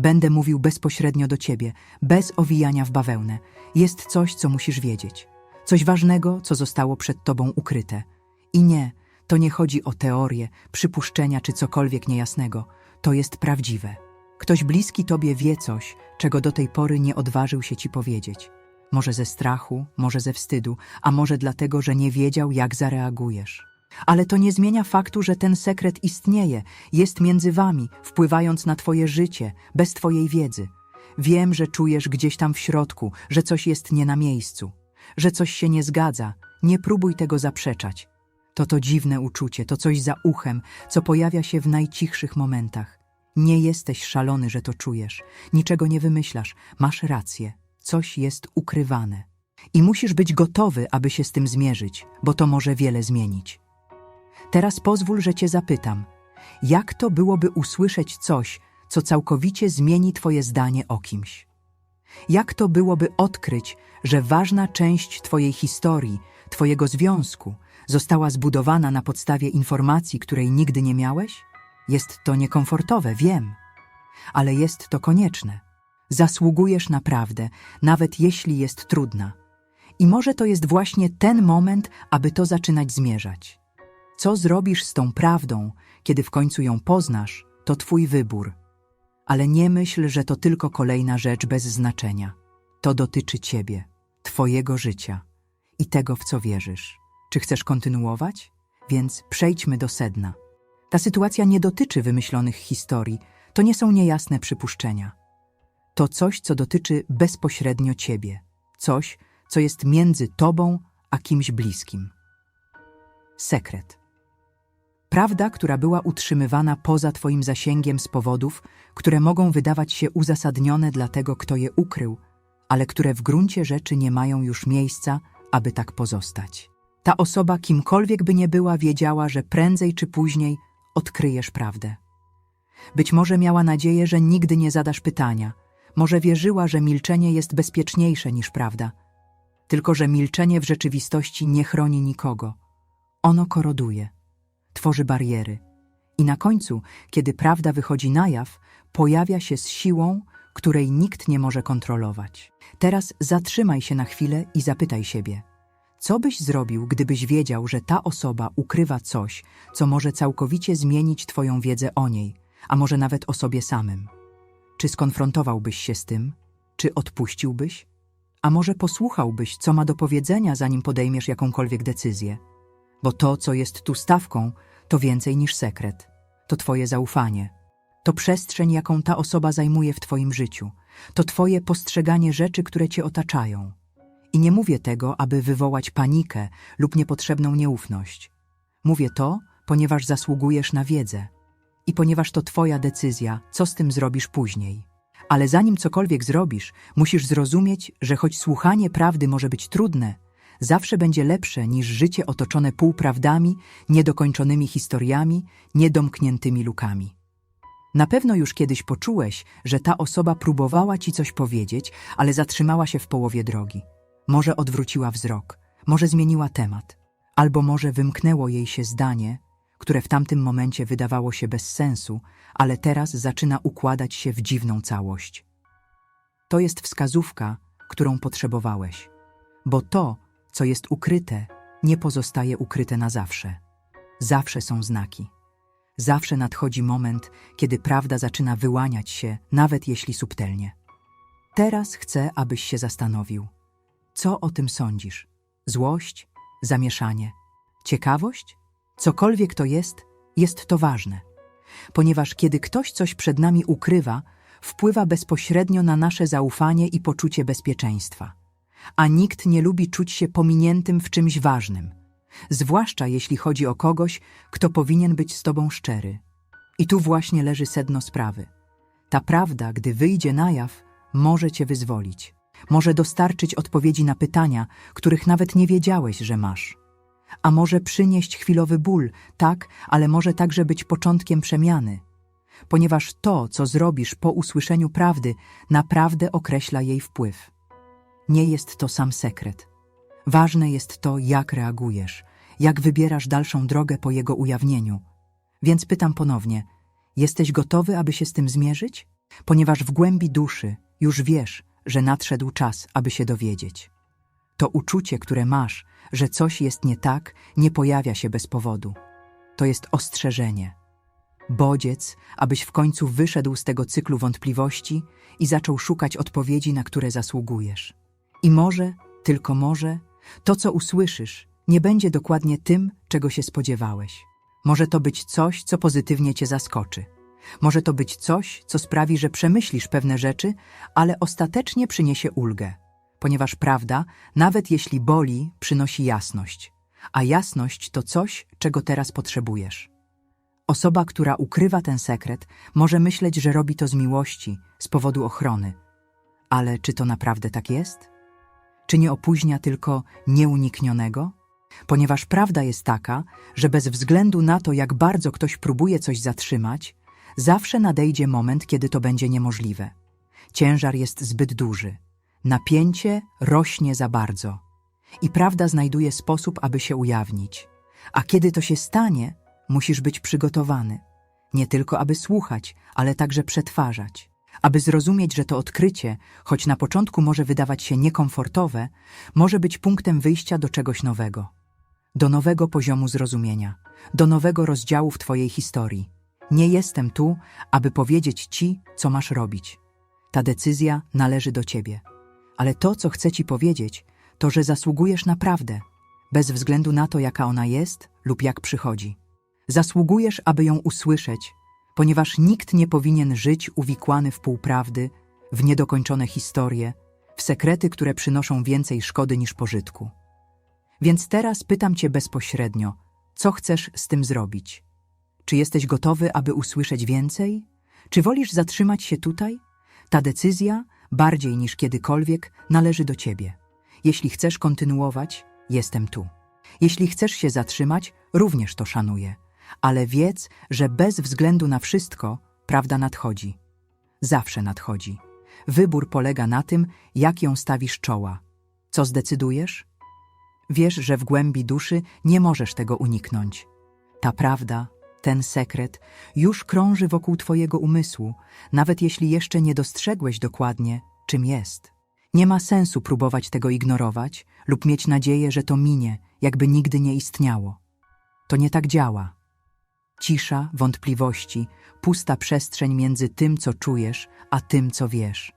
Będę mówił bezpośrednio do ciebie, bez owijania w bawełnę. Jest coś, co musisz wiedzieć. Coś ważnego, co zostało przed tobą ukryte. I nie, to nie chodzi o teorie, przypuszczenia czy cokolwiek niejasnego. To jest prawdziwe. Ktoś bliski tobie wie coś, czego do tej pory nie odważył się ci powiedzieć. Może ze strachu, może ze wstydu, a może dlatego, że nie wiedział, jak zareagujesz. Ale to nie zmienia faktu, że ten sekret istnieje, jest między wami, wpływając na twoje życie, bez twojej wiedzy. Wiem, że czujesz gdzieś tam w środku, że coś jest nie na miejscu, że coś się nie zgadza. Nie próbuj tego zaprzeczać. To to dziwne uczucie, to coś za uchem, co pojawia się w najcichszych momentach. Nie jesteś szalony, że to czujesz. Niczego nie wymyślasz. Masz rację. Coś jest ukrywane. I musisz być gotowy, aby się z tym zmierzyć, bo to może wiele zmienić. Teraz pozwól, że cię zapytam. Jak to byłoby usłyszeć coś, co całkowicie zmieni twoje zdanie o kimś? Jak to byłoby odkryć, że ważna część twojej historii, twojego związku została zbudowana na podstawie informacji, której nigdy nie miałeś? Jest to niekomfortowe, wiem, ale jest to konieczne. Zasługujesz na prawdę, nawet jeśli jest trudna. I może to jest właśnie ten moment, aby to zaczynać zmierzać. Co zrobisz z tą prawdą, kiedy w końcu ją poznasz, to twój wybór. Ale nie myśl, że to tylko kolejna rzecz bez znaczenia. To dotyczy ciebie, twojego życia i tego, w co wierzysz. Czy chcesz kontynuować? Więc przejdźmy do sedna. Ta sytuacja nie dotyczy wymyślonych historii, to nie są niejasne przypuszczenia. To coś, co dotyczy bezpośrednio ciebie, coś, co jest między tobą a kimś bliskim. Sekret. Prawda, która była utrzymywana poza Twoim zasięgiem z powodów, które mogą wydawać się uzasadnione dla tego, kto je ukrył, ale które w gruncie rzeczy nie mają już miejsca, aby tak pozostać. Ta osoba, kimkolwiek by nie była, wiedziała, że prędzej czy później odkryjesz prawdę. Być może miała nadzieję, że nigdy nie zadasz pytania, może wierzyła, że milczenie jest bezpieczniejsze niż prawda. Tylko, że milczenie w rzeczywistości nie chroni nikogo. Ono koroduje tworzy bariery. I na końcu, kiedy prawda wychodzi na jaw, pojawia się z siłą, której nikt nie może kontrolować. Teraz zatrzymaj się na chwilę i zapytaj siebie, co byś zrobił, gdybyś wiedział, że ta osoba ukrywa coś, co może całkowicie zmienić Twoją wiedzę o niej, a może nawet o sobie samym? Czy skonfrontowałbyś się z tym? Czy odpuściłbyś? A może posłuchałbyś, co ma do powiedzenia, zanim podejmiesz jakąkolwiek decyzję? Bo to, co jest tu stawką, to więcej niż sekret. To Twoje zaufanie. To przestrzeń, jaką ta osoba zajmuje w Twoim życiu. To Twoje postrzeganie rzeczy, które Cię otaczają. I nie mówię tego, aby wywołać panikę lub niepotrzebną nieufność. Mówię to, ponieważ zasługujesz na wiedzę. I ponieważ to Twoja decyzja, co z tym zrobisz później. Ale zanim cokolwiek zrobisz, musisz zrozumieć, że choć słuchanie prawdy może być trudne, zawsze będzie lepsze niż życie otoczone półprawdami, niedokończonymi historiami, niedomkniętymi lukami. Na pewno już kiedyś poczułeś, że ta osoba próbowała ci coś powiedzieć, ale zatrzymała się w połowie drogi. Może odwróciła wzrok, może zmieniła temat, albo może wymknęło jej się zdanie, które w tamtym momencie wydawało się bez sensu, ale teraz zaczyna układać się w dziwną całość. To jest wskazówka, którą potrzebowałeś, bo to, co jest ukryte, nie pozostaje ukryte na zawsze. Zawsze są znaki. Zawsze nadchodzi moment, kiedy prawda zaczyna wyłaniać się, nawet jeśli subtelnie. Teraz chcę, abyś się zastanowił. Co o tym sądzisz? Złość? Zamieszanie? Ciekawość? Cokolwiek to jest, jest to ważne. Ponieważ kiedy ktoś coś przed nami ukrywa, wpływa bezpośrednio na nasze zaufanie i poczucie bezpieczeństwa a nikt nie lubi czuć się pominiętym w czymś ważnym, zwłaszcza jeśli chodzi o kogoś, kto powinien być z tobą szczery. I tu właśnie leży sedno sprawy. Ta prawda, gdy wyjdzie na jaw, może cię wyzwolić. Może dostarczyć odpowiedzi na pytania, których nawet nie wiedziałeś, że masz. A może przynieść chwilowy ból, tak, ale może także być początkiem przemiany. Ponieważ to, co zrobisz po usłyszeniu prawdy, naprawdę określa jej wpływ. Nie jest to sam sekret. Ważne jest to, jak reagujesz, jak wybierasz dalszą drogę po jego ujawnieniu. Więc pytam ponownie, Jesteś gotowy, aby się z tym zmierzyć? Ponieważ w głębi duszy już wiesz, że nadszedł czas, aby się dowiedzieć. To uczucie, które masz, że coś jest nie tak, nie pojawia się bez powodu. To jest ostrzeżenie. Bodziec, abyś w końcu wyszedł z tego cyklu wątpliwości i zaczął szukać odpowiedzi, na które zasługujesz. I może, tylko może, to, co usłyszysz, nie będzie dokładnie tym, czego się spodziewałeś. Może to być coś, co pozytywnie cię zaskoczy. Może to być coś, co sprawi, że przemyślisz pewne rzeczy, ale ostatecznie przyniesie ulgę. Ponieważ prawda, nawet jeśli boli, przynosi jasność. A jasność to coś, czego teraz potrzebujesz. Osoba, która ukrywa ten sekret, może myśleć, że robi to z miłości, z powodu ochrony. Ale czy to naprawdę tak jest? Czy nie opóźnia tylko nieuniknionego? Ponieważ prawda jest taka, że bez względu na to, jak bardzo ktoś próbuje coś zatrzymać, zawsze nadejdzie moment, kiedy to będzie niemożliwe. Ciężar jest zbyt duży. Napięcie rośnie za bardzo. I prawda znajduje sposób, aby się ujawnić. A kiedy to się stanie, musisz być przygotowany. Nie tylko aby słuchać, ale także przetwarzać. Aby zrozumieć, że to odkrycie, choć na początku może wydawać się niekomfortowe, może być punktem wyjścia do czegoś nowego. Do nowego poziomu zrozumienia, do nowego rozdziału w Twojej historii. Nie jestem tu, aby powiedzieć Ci, co masz robić. Ta decyzja należy do Ciebie. Ale to, co chcę Ci powiedzieć, to, że zasługujesz na prawdę, bez względu na to, jaka ona jest lub jak przychodzi. Zasługujesz, aby ją usłyszeć, ponieważ nikt nie powinien żyć uwikłany w półprawdy, w niedokończone historie, w sekrety, które przynoszą więcej szkody niż pożytku. Więc teraz pytam Cię bezpośrednio, co chcesz z tym zrobić? Czy jesteś gotowy, aby usłyszeć więcej? Czy wolisz zatrzymać się tutaj? Ta decyzja, bardziej niż kiedykolwiek, należy do Ciebie. Jeśli chcesz kontynuować, jestem tu. Jeśli chcesz się zatrzymać, również to szanuję. Ale wiedz, że bez względu na wszystko, prawda nadchodzi. Zawsze nadchodzi. Wybór polega na tym, jak ją stawisz czoła. Co zdecydujesz? Wiesz, że w głębi duszy nie możesz tego uniknąć. Ta prawda, ten sekret już krąży wokół Twojego umysłu, nawet jeśli jeszcze nie dostrzegłeś dokładnie, czym jest. Nie ma sensu próbować tego ignorować lub mieć nadzieję, że to minie, jakby nigdy nie istniało. To nie tak działa. Cisza, wątpliwości, pusta przestrzeń między tym, co czujesz, a tym, co wiesz.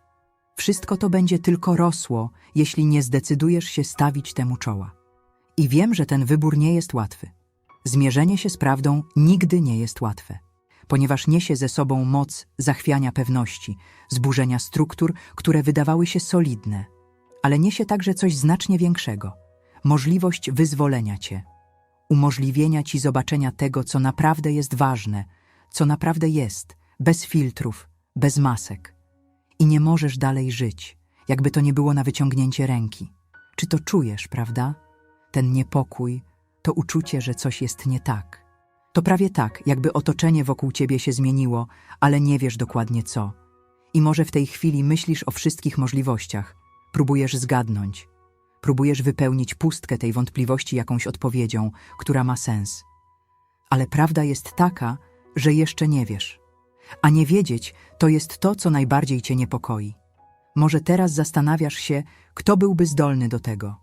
Wszystko to będzie tylko rosło, jeśli nie zdecydujesz się stawić temu czoła. I wiem, że ten wybór nie jest łatwy. Zmierzenie się z prawdą nigdy nie jest łatwe, ponieważ niesie ze sobą moc zachwiania pewności, zburzenia struktur, które wydawały się solidne, ale niesie także coś znacznie większego możliwość wyzwolenia cię, umożliwienia ci zobaczenia tego, co naprawdę jest ważne, co naprawdę jest, bez filtrów, bez masek. I nie możesz dalej żyć, jakby to nie było na wyciągnięcie ręki. Czy to czujesz, prawda? Ten niepokój, to uczucie, że coś jest nie tak. To prawie tak, jakby otoczenie wokół ciebie się zmieniło, ale nie wiesz dokładnie co. I może w tej chwili myślisz o wszystkich możliwościach, próbujesz zgadnąć, próbujesz wypełnić pustkę tej wątpliwości jakąś odpowiedzią, która ma sens. Ale prawda jest taka, że jeszcze nie wiesz. A nie wiedzieć to jest to, co najbardziej cię niepokoi. Może teraz zastanawiasz się, kto byłby zdolny do tego.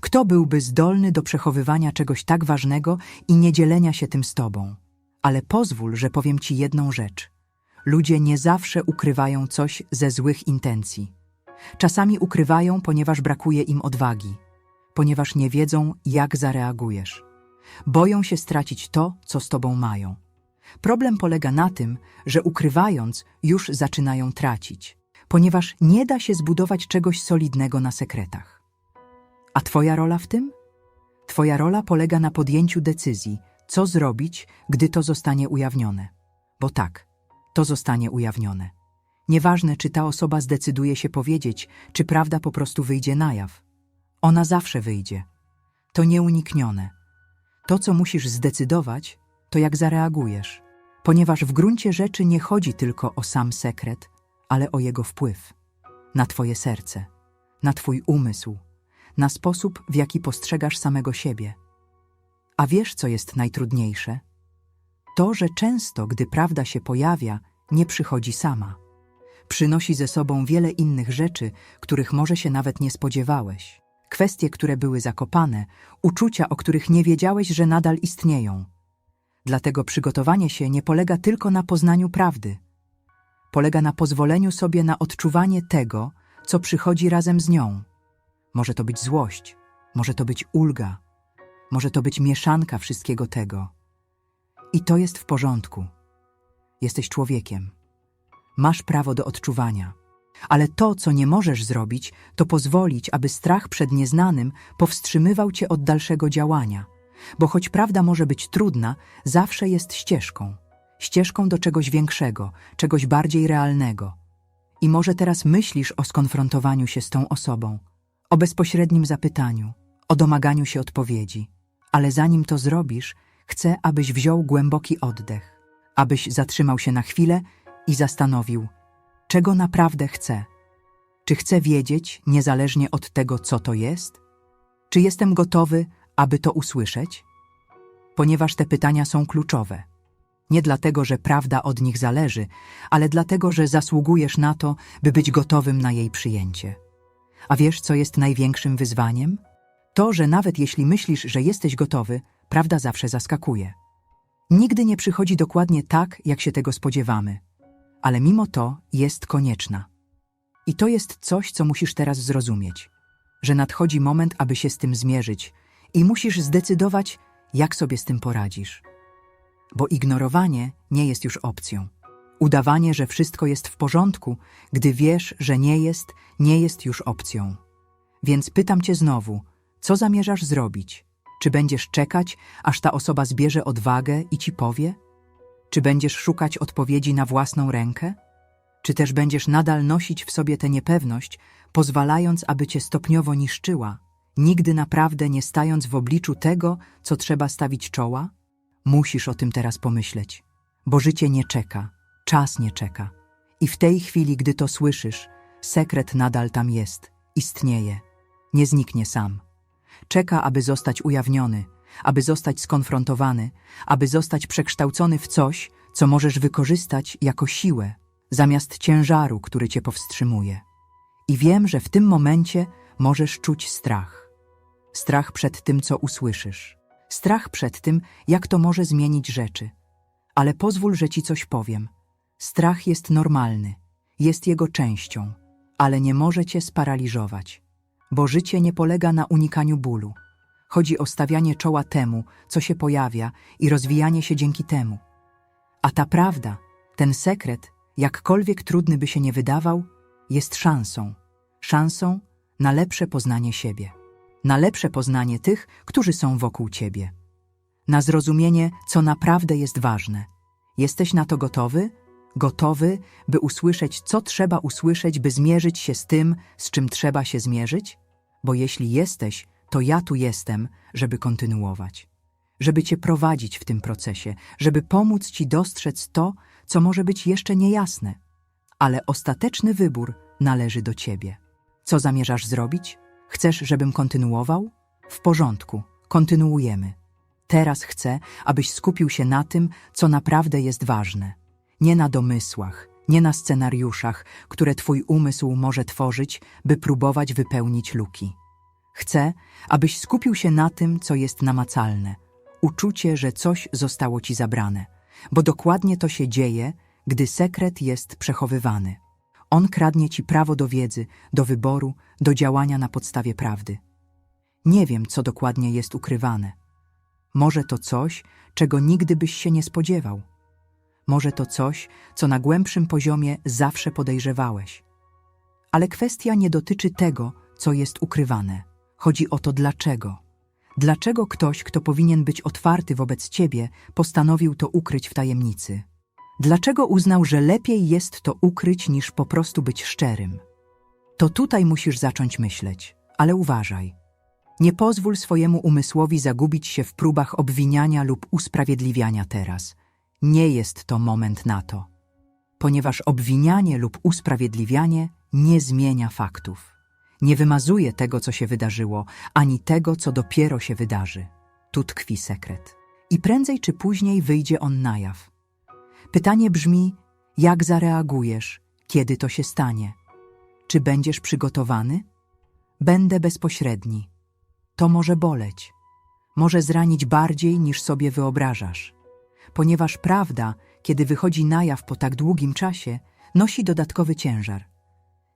Kto byłby zdolny do przechowywania czegoś tak ważnego i nie dzielenia się tym z tobą? Ale pozwól, że powiem ci jedną rzecz. Ludzie nie zawsze ukrywają coś ze złych intencji. Czasami ukrywają, ponieważ brakuje im odwagi, ponieważ nie wiedzą, jak zareagujesz. Boją się stracić to, co z tobą mają. Problem polega na tym, że ukrywając, już zaczynają tracić, ponieważ nie da się zbudować czegoś solidnego na sekretach. A Twoja rola w tym? Twoja rola polega na podjęciu decyzji, co zrobić, gdy to zostanie ujawnione. Bo tak, to zostanie ujawnione. Nieważne, czy ta osoba zdecyduje się powiedzieć, czy prawda po prostu wyjdzie na jaw. Ona zawsze wyjdzie. To nieuniknione. To, co musisz zdecydować, to jak zareagujesz, ponieważ w gruncie rzeczy nie chodzi tylko o sam sekret, ale o jego wpływ na Twoje serce, na Twój umysł, na sposób, w jaki postrzegasz samego siebie. A wiesz, co jest najtrudniejsze? To, że często, gdy prawda się pojawia, nie przychodzi sama. Przynosi ze sobą wiele innych rzeczy, których może się nawet nie spodziewałeś. Kwestie, które były zakopane, uczucia, o których nie wiedziałeś, że nadal istnieją. Dlatego przygotowanie się nie polega tylko na poznaniu prawdy. Polega na pozwoleniu sobie na odczuwanie tego, co przychodzi razem z nią. Może to być złość, może to być ulga, może to być mieszanka wszystkiego tego. I to jest w porządku. Jesteś człowiekiem. Masz prawo do odczuwania. Ale to, co nie możesz zrobić, to pozwolić, aby strach przed nieznanym powstrzymywał cię od dalszego działania. Bo choć prawda może być trudna, zawsze jest ścieżką. Ścieżką do czegoś większego, czegoś bardziej realnego. I może teraz myślisz o skonfrontowaniu się z tą osobą, o bezpośrednim zapytaniu, o domaganiu się odpowiedzi. Ale zanim to zrobisz, chcę, abyś wziął głęboki oddech, abyś zatrzymał się na chwilę i zastanowił, czego naprawdę chcę. Czy chcę wiedzieć, niezależnie od tego, co to jest? Czy jestem gotowy, aby to usłyszeć? Ponieważ te pytania są kluczowe. Nie dlatego, że prawda od nich zależy, ale dlatego, że zasługujesz na to, by być gotowym na jej przyjęcie. A wiesz, co jest największym wyzwaniem? To, że nawet jeśli myślisz, że jesteś gotowy, prawda zawsze zaskakuje. Nigdy nie przychodzi dokładnie tak, jak się tego spodziewamy, ale mimo to jest konieczna. I to jest coś, co musisz teraz zrozumieć, że nadchodzi moment, aby się z tym zmierzyć i musisz zdecydować, jak sobie z tym poradzisz. Bo ignorowanie nie jest już opcją. Udawanie, że wszystko jest w porządku, gdy wiesz, że nie jest, nie jest już opcją. Więc pytam cię znowu, co zamierzasz zrobić? Czy będziesz czekać, aż ta osoba zbierze odwagę i ci powie? Czy będziesz szukać odpowiedzi na własną rękę? Czy też będziesz nadal nosić w sobie tę niepewność, pozwalając, aby cię stopniowo niszczyła, nigdy naprawdę nie stając w obliczu tego, co trzeba stawić czoła? Musisz o tym teraz pomyśleć, bo życie nie czeka, czas nie czeka. I w tej chwili, gdy to słyszysz, sekret nadal tam jest, istnieje, nie zniknie sam. Czeka, aby zostać ujawniony, aby zostać skonfrontowany, aby zostać przekształcony w coś, co możesz wykorzystać jako siłę, zamiast ciężaru, który cię powstrzymuje. I wiem, że w tym momencie możesz czuć strach. Strach przed tym, co usłyszysz. Strach przed tym, jak to może zmienić rzeczy. Ale pozwól, że ci coś powiem. Strach jest normalny, jest jego częścią, ale nie może cię sparaliżować. Bo życie nie polega na unikaniu bólu. Chodzi o stawianie czoła temu, co się pojawia i rozwijanie się dzięki temu. A ta prawda, ten sekret, jakkolwiek trudny by się nie wydawał, jest szansą. Szansą na lepsze poznanie siebie. Na lepsze poznanie tych, którzy są wokół ciebie. Na zrozumienie, co naprawdę jest ważne. Jesteś na to gotowy? Gotowy, by usłyszeć, co trzeba usłyszeć, by zmierzyć się z tym, z czym trzeba się zmierzyć? Bo jeśli jesteś, to ja tu jestem, żeby kontynuować, żeby cię prowadzić w tym procesie, żeby pomóc ci dostrzec to, co może być jeszcze niejasne. Ale ostateczny wybór należy do ciebie. Co zamierzasz zrobić? Chcesz, żebym kontynuował? W porządku, kontynuujemy. Teraz chcę, abyś skupił się na tym, co naprawdę jest ważne. Nie na domysłach, nie na scenariuszach, które twój umysł może tworzyć, by próbować wypełnić luki. Chcę, abyś skupił się na tym, co jest namacalne. Uczucie, że coś zostało ci zabrane. Bo dokładnie to się dzieje, gdy sekret jest przechowywany. On kradnie ci prawo do wiedzy, do wyboru, do działania na podstawie prawdy. Nie wiem, co dokładnie jest ukrywane. Może to coś, czego nigdy byś się nie spodziewał. Może to coś, co na głębszym poziomie zawsze podejrzewałeś. Ale kwestia nie dotyczy tego, co jest ukrywane. Chodzi o to dlaczego. Dlaczego ktoś, kto powinien być otwarty wobec ciebie, postanowił to ukryć w tajemnicy? Dlaczego uznał, że lepiej jest to ukryć niż po prostu być szczerym? To tutaj musisz zacząć myśleć, ale uważaj. Nie pozwól swojemu umysłowi zagubić się w próbach obwiniania lub usprawiedliwiania teraz. Nie jest to moment na to, ponieważ obwinianie lub usprawiedliwianie nie zmienia faktów. Nie wymazuje tego, co się wydarzyło, ani tego, co dopiero się wydarzy. Tu tkwi sekret. i prędzej czy później wyjdzie on na jaw. Pytanie brzmi, jak zareagujesz, kiedy to się stanie? Czy będziesz przygotowany? Będę bezpośredni. To może boleć. Może zranić bardziej niż sobie wyobrażasz. Ponieważ prawda, kiedy wychodzi na jaw po tak długim czasie, nosi dodatkowy ciężar.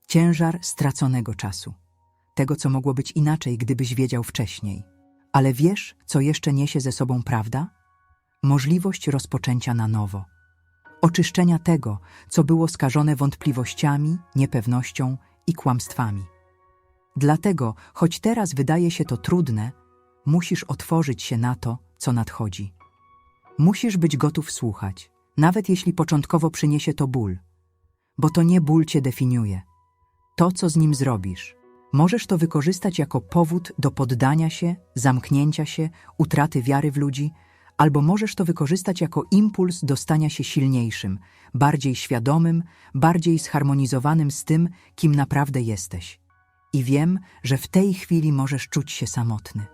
Ciężar straconego czasu. Tego, co mogło być inaczej, gdybyś wiedział wcześniej. Ale wiesz, co jeszcze niesie ze sobą prawda? Możliwość rozpoczęcia na nowo. Oczyszczenia tego, co było skażone wątpliwościami, niepewnością i kłamstwami. Dlatego, choć teraz wydaje się to trudne, musisz otworzyć się na to, co nadchodzi. Musisz być gotów słuchać, nawet jeśli początkowo przyniesie to ból, bo to nie ból cię definiuje. To, co z nim zrobisz, możesz to wykorzystać jako powód do poddania się, zamknięcia się, utraty wiary w ludzi, albo możesz to wykorzystać jako impuls do stania się silniejszym, bardziej świadomym, bardziej zharmonizowanym z tym, kim naprawdę jesteś. I wiem, że w tej chwili możesz czuć się samotny,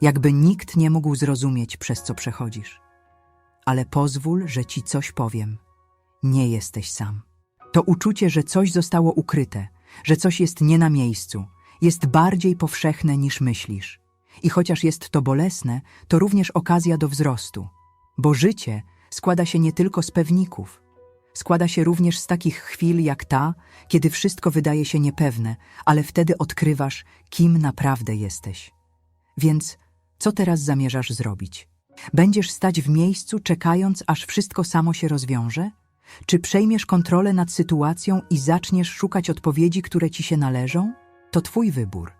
jakby nikt nie mógł zrozumieć, przez co przechodzisz. Ale pozwól, że ci coś powiem. Nie jesteś sam. To uczucie, że coś zostało ukryte, że coś jest nie na miejscu, jest bardziej powszechne niż myślisz. I chociaż jest to bolesne, to również okazja do wzrostu, bo życie składa się nie tylko z pewników. Składa się również z takich chwil jak ta, kiedy wszystko wydaje się niepewne, ale wtedy odkrywasz, kim naprawdę jesteś. Więc co teraz zamierzasz zrobić? Będziesz stać w miejscu, czekając, aż wszystko samo się rozwiąże? Czy przejmiesz kontrolę nad sytuacją i zaczniesz szukać odpowiedzi, które ci się należą? To twój wybór.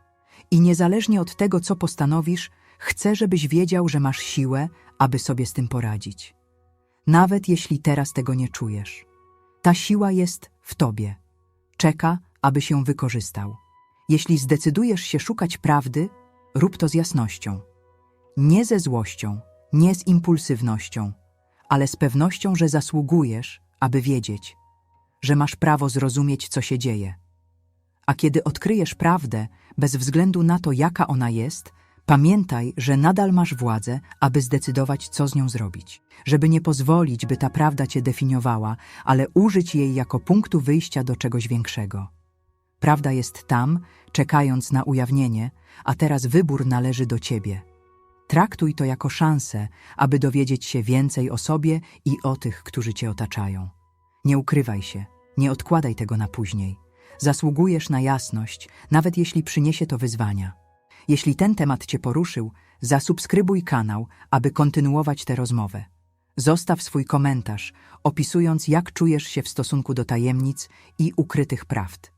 I niezależnie od tego, co postanowisz, chcę, żebyś wiedział, że masz siłę, aby sobie z tym poradzić. Nawet jeśli teraz tego nie czujesz. Ta siła jest w tobie. Czeka, aby się wykorzystał. Jeśli zdecydujesz się szukać prawdy, rób to z jasnością. Nie ze złością, nie z impulsywnością, ale z pewnością, że zasługujesz, aby wiedzieć, że masz prawo zrozumieć, co się dzieje. A kiedy odkryjesz prawdę, bez względu na to, jaka ona jest, pamiętaj, że nadal masz władzę, aby zdecydować, co z nią zrobić. Żeby nie pozwolić, by ta prawda cię definiowała, ale użyć jej jako punktu wyjścia do czegoś większego. Prawda jest tam, czekając na ujawnienie, a teraz wybór należy do ciebie. Traktuj to jako szansę, aby dowiedzieć się więcej o sobie i o tych, którzy cię otaczają. Nie ukrywaj się, nie odkładaj tego na później. Zasługujesz na jasność, nawet jeśli przyniesie to wyzwania. Jeśli ten temat Cię poruszył, zasubskrybuj kanał, aby kontynuować tę rozmowę. Zostaw swój komentarz, opisując, jak czujesz się w stosunku do tajemnic i ukrytych prawd.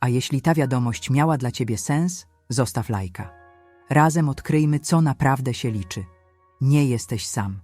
A jeśli ta wiadomość miała dla Ciebie sens, zostaw lajka. Razem odkryjmy, co naprawdę się liczy. Nie jesteś sam.